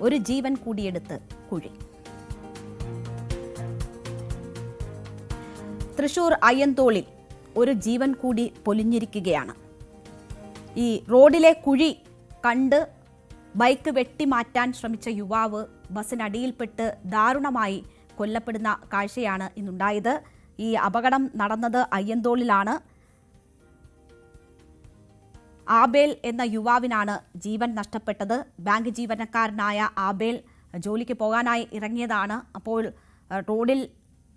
ഒരു ജീവൻ കൂടിയെടുത്ത് കുഴി. തൃശൂർ അയ്യന്തോളിൽ ഒരു ജീവൻ കൂടി പൊലിഞ്ഞിരിക്കുകയാണ്. ഈ റോഡിലെ കുഴി കണ്ട് ബൈക്ക് വെട്ടിമാറ്റാൻ ശ്രമിച്ച യുവാവ് ബസ്സിനടിയിൽപ്പെട്ട് ദാരുണമായി കൊല്ലപ്പെടുന്ന കാഴ്ചയാണ് ഇന്നുണ്ടായത്. ഈ അപകടം നടന്നത് അയ്യന്തോളിലാണ്. ആബേൽ എന്ന യുവാവിനാണ് ജീവൻ നഷ്ടപ്പെട്ടത്. ബാങ്ക് ജീവനക്കാരനായ ആബേൽ ജോലിക്ക് പോകാനായി ഇറങ്ങിയതാണ്. അപ്പോൾ റോഡിൽ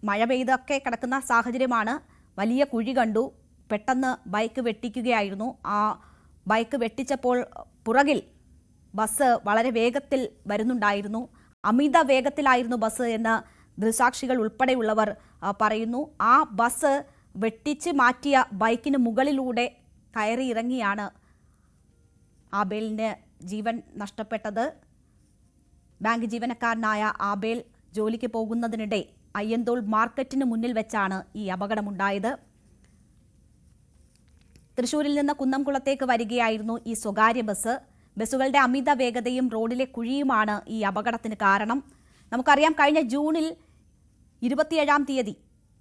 മഴ പെയ്തൊക്കെ കിടക്കുന്ന സാഹചര്യമാണ്. വലിയ കുഴി കണ്ടു. പെട്ടെന്ന് ബൈക്ക് വെട്ടിക്കുകയായിരുന്നു. ആ ബൈക്ക് വെട്ടിച്ചപ്പോൾ പുറകിൽ ബസ് വളരെ വേഗത്തിൽ വരുന്നുണ്ടായിരുന്നു. അമിത വേഗത്തിലായിരുന്നു ബസ് എന്ന് ദൃസാക്ഷികൾ ഉൾപ്പെടെയുള്ളവർ പറയുന്നു. ആ ബസ് വെട്ടിച്ച് മാറ്റിയ ബൈക്കിന് മുകളിലൂടെ കയറി ഇറങ്ങിയാണ് ആബേലിന് ജീവൻ നഷ്ടപ്പെട്ടത്. ബാങ്ക് ജീവനക്കാരനായ ആബേൽ ജോലിക്ക് പോകുന്നതിനിടെ അയ്യന്തോൾ മാർക്കറ്റിന് മുന്നിൽ വെച്ചാണ് ഈ അപകടമുണ്ടായത്. തൃശൂരിൽ നിന്ന് കുന്നംകുളത്തേക്ക് വരികയായിരുന്നു ഈ സ്വകാര്യ ബസ്. ബസ്സുകളുടെ അമിത വേഗതയും റോഡിലെ കുഴിയുമാണ് ഈ അപകടത്തിന് കാരണം. നമുക്കറിയാം കഴിഞ്ഞ ജൂണിൽ ഇരുപത്തിയേഴാം തീയതി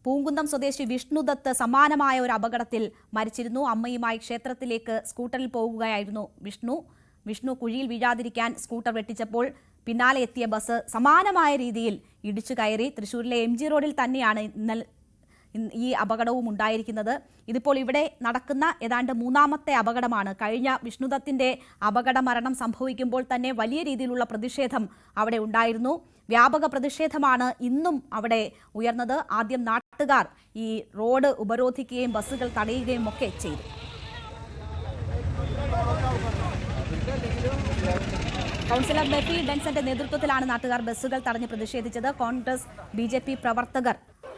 പൂങ്കുന്നം സ്വദേശി വിഷ്ണുദത്ത് സമാനമായ ഒരു അപകടത്തിൽ മരിച്ചിരുന്നു. അമ്മയുമായി ക്ഷേത്രത്തിലേക്ക് സ്കൂട്ടറിൽ പോകുകയായിരുന്നു വിഷ്ണു. വിഷ്ണു കുഴിയിൽ വീഴാതിരിക്കാൻ സ്കൂട്ടർ വെട്ടിച്ചപ്പോൾ പിന്നാലെ എത്തിയ ബസ് സമാനമായ രീതിയിൽ ഇടിച്ചു കയറി. തൃശൂരിലെ എം റോഡിൽ തന്നെയാണ് ഇന്നലെ ഇന്ന് ഈ അപകടവും ഉണ്ടായിരിക്കുന്നത്. ഇതിപ്പോൾ ഇവിടെ നടക്കുന്ന ഏതാണ്ട് മൂന്നാമത്തെ അപകടമാണ്. കഴിഞ്ഞ വിഷ്ണുദത്തിന്റെ അപകട മരണം സംഭവിക്കുമ്പോൾ തന്നെ വലിയ രീതിയിലുള്ള പ്രതിഷേധം അവിടെ ഉണ്ടായിരുന്നു. വ്യാപക പ്രതിഷേധമാണ് ഇന്നും അവിടെ ഉയർന്നത്. ആദ്യം നാട്ടുകാർ ഈ റോഡ് ഉപരോധിക്കുകയും ബസ്സുകൾ തടയുകയും ഒക്കെ ചെയ്തു. കൗൺസിലർ ബെഫി ഡെൻസന്റെ നേതൃത്വത്തിലാണ് നാട്ടുകാർ ബസ്സുകൾ തടഞ്ഞ് പ്രതിഷേധിച്ചത്. കോൺഗ്രസ് ബി പ്രവർത്തകർ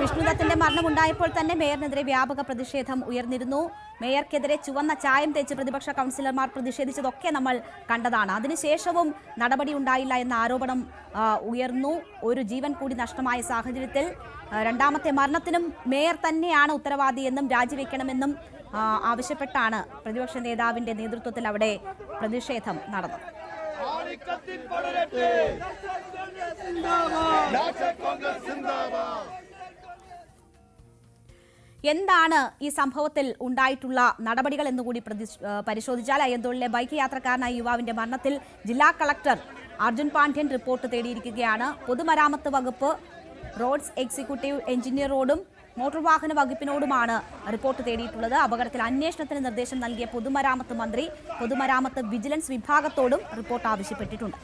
വിഷ്ണുദത്തിന്റെ മരണമുണ്ടായപ്പോൾ തന്നെ മേയറിനെതിരെ വ്യാപക പ്രതിഷേധം ഉയർന്നിരുന്നു. മേയർക്കെതിരെ ചുവന്ന ചായം തേച്ച് പ്രതിപക്ഷ കൗൺസിലർമാർ പ്രതിഷേധിച്ചതൊക്കെ നമ്മൾ കണ്ടതാണ്. അതിനുശേഷവും നടപടി ഉണ്ടായില്ല എന്ന ആരോപണം ഉയർന്നു. ഒരു ജീവൻ കൂടി നഷ്ടമായ സാഹചര്യത്തിൽ രണ്ടാമത്തെ മരണത്തിനും മേയർ തന്നെയാണ് ഉത്തരവാദിയെന്നും രാജിവെക്കണമെന്നും ആവശ്യപ്പെട്ടാണ് പ്രതിപക്ഷ നേതാവിന്റെ നേതൃത്വത്തിൽ അവിടെ പ്രതിഷേധം നടന്നത്. എന്താണ് ഈ സംഭവത്തിൽ ഉണ്ടായിട്ടുള്ള നടപടികൾ എന്നുകൂടി പ്രതി- പരിശോധിച്ചാൽ അയ്യന്തോളിലെ ബൈക്ക് യാത്രക്കാരനായ യുവാവിന്റെ മരണത്തിൽ ജില്ലാ കളക്ടർ അർജുൻ പാണ്ഡ്യൻ റിപ്പോർട്ട് തേടിയിരിക്കുകയാണ്. പൊതുമരാമത്ത് വകുപ്പ് റോഡ്സ് എക്സിക്യൂട്ടീവ് എഞ്ചിനീയറോടും മോട്ടോർ വാഹന വകുപ്പിനോടുമാണ് റിപ്പോർട്ട് തേടിയിട്ടുള്ളത്. അപകടത്തിൽ അന്വേഷണത്തിന് നിർദ്ദേശം നൽകിയ പൊതുമരാമത്ത് മന്ത്രി പൊതുമരാമത്ത് വിജിലൻസ് വിഭാഗത്തോടും റിപ്പോർട്ട് ആവശ്യപ്പെട്ടിട്ടുണ്ട്.